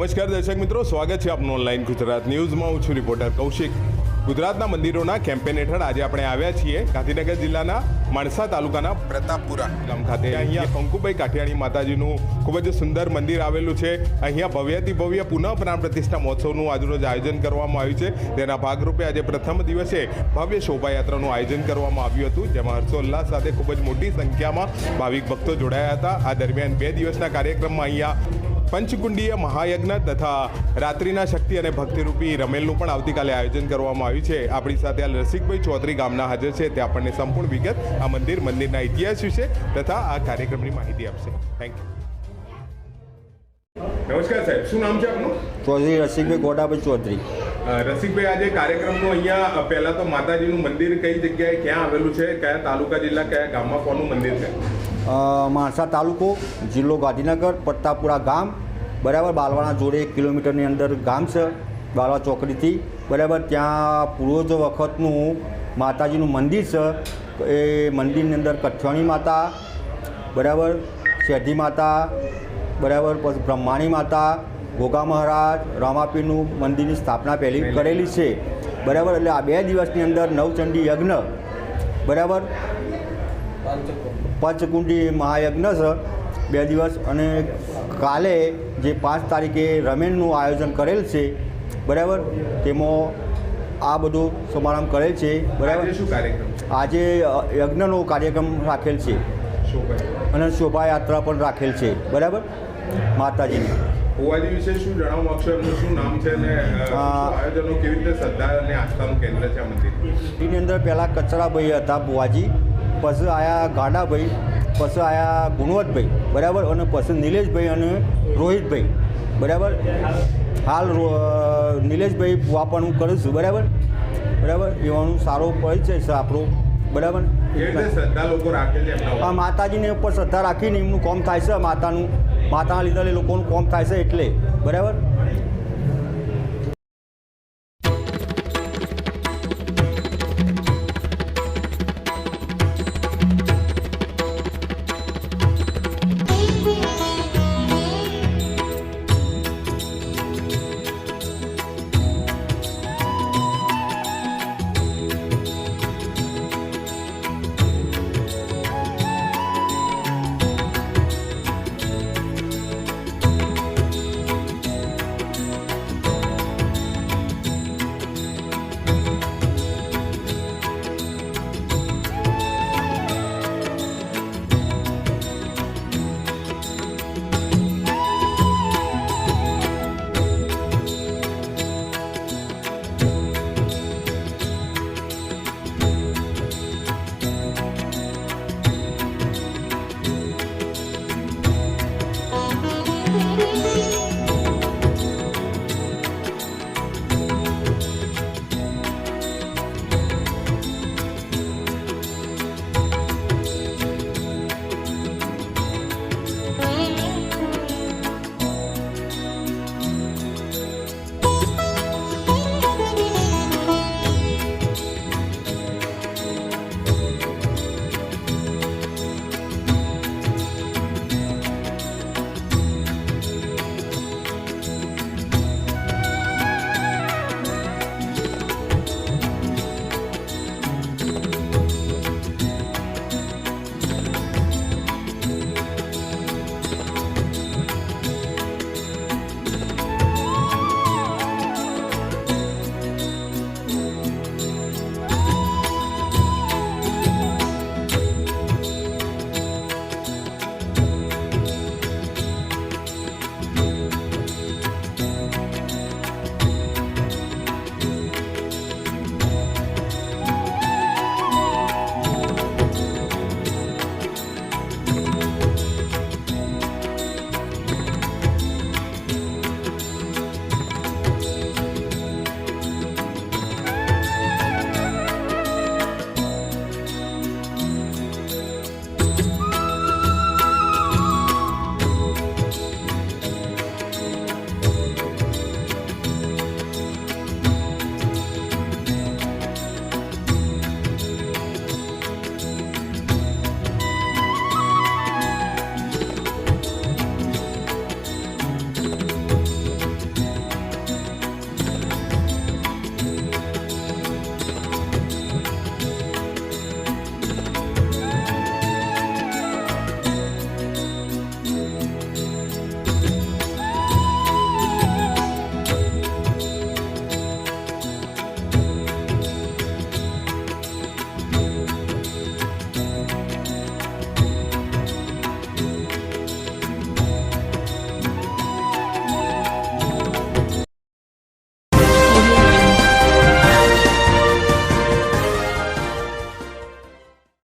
નમસ્કાર દર્શક મિત્રો, સ્વાગત છે આપનું ઓનલાઈન ગુજરાત ન્યૂઝમાં. હું છું રિપોર્ટર કૌશિક. ગુજરાતના મંદિરોના કેમ્પેન હેઠળ આજે આપણે આવ્યા છીએ ગાંધીનગર જિલ્લાના માણસા તાલુકાના પ્રતાપપુરા ગામ ખાતે. અહીંયા કંકુબાઈ કાઠિયાણી માતાજીનું ખૂબ જ સુંદર મંદિર આવેલું છે. અહીંયા ભવ્યથી ભવ્ય પુનઃ પ્રાણ પ્રતિષ્ઠા મહોત્સવનું આજરોજ આયોજન કરવામાં આવ્યું છે. તેના ભાગરૂપે આજે પ્રથમ દિવસે ભવ્ય શોભાયાત્રાનું આયોજન કરવામાં આવ્યું હતું, જેમાં હર્ષોલ્લાસ સાથે ખૂબ જ મોટી સંખ્યામાં ભાવિક ભક્તો જોડાયા હતા. આ દરમિયાન બે દિવસના કાર્યક્રમમાં અહીંયા પંચકુંડીય મહાયજ્ઞ તથા રાત્રિના શક્તિ અને ભક્તિરૂપી રમેલનું પણ આવતીકાલે આયોજન કરવામાં આવ્યું છે. આપણી સાથે આ રસિકભાઈ ચૌધરી ગામના હાજર છે. તે આપણને સંપૂર્ણ વિગત આ મંદિર મંદિરના ઇતિહાસ વિશે તથા આ કાર્યક્રમની માહિતી આપશે. થેન્ક યુ નમસ્કાર સાહેબ શું નામ છે આપનું? ચૌધરી રસિકભાઈ ગોડાભાઈ ચૌધરી. રસિકભાઈ આજે કાર્યક્રમનું અહીંયા પહેલાં તો માતાજીનું મંદિર કઈ જગ્યાએ ક્યાં આવેલું છે? કયા તાલુકા જિલ્લા કયા ગામમાં કોનું મંદિર છે? માણસા તાલુકો જિલ્લો ગાંધીનગર પત્તાપુરા ગામ. બરાબર બાલવાણા જોડે એક કિલોમીટરની અંદર ગામ છે બાલવા ચોકડીથી. બરાબર ત્યાં પૂર્વજ વખતનું માતાજીનું મંદિર છે. એ મંદિરની અંદર કઠ્યાણી માતા બરાબર શેઢી માતા બરાબર પછી બ્રહ્માણી માતા ગોગા મહારાજ રામાપીરનું મંદિરની સ્થાપના પહેલી. કરેલી છે. બરાબર એટલે આ બે દિવસની અંદર નવચંડી યજ્ઞ. બરાબર. પંચકુંડી મહાયજ્ઞ છે બે દિવસ. અને કાલે જે પાંચ તારીખે રમેનનું આયોજન કરેલ છે બરાબર? તેમાં આ બધો સમારંભ કરેલ છે બરાબર? શું આજે યજ્ઞનો કાર્યક્રમ રાખેલ છે. અને શોભાયાત્રા પણ રાખેલ છે બરાબર? માતાજીની. ભુવાજી વિશે શું જણાવવા માંગશો એમનું શું નામ છે અને અ, શું આ- આયોજનો કેવી રીતે શ્રદ્ધા અને આસ્થાનું કેન્દ્ર છે મંદિર? એની અંદર પહેલાં કચરાભાઈ હતા બુવાજી. પછી આયા ગાડાભાઈ પછી આયા ગુણવતભાઈ બરાબર? અને પછી નિલેશભાઈ અને રોહિતભાઈ બરાબર? હાલ નિલેશભાઈ વાપરવાનું કરું છું બરાબર? બરાબર? એવાનું સારો પરિચય છે આપણો બરાબર? આ માતાજીને ઉપર શ્રદ્ધા રાખીને એમનું કોમ થાય છે માતાનું માતાના લીધે લોકોનું કોમ થાય છે એટલે બરાબર?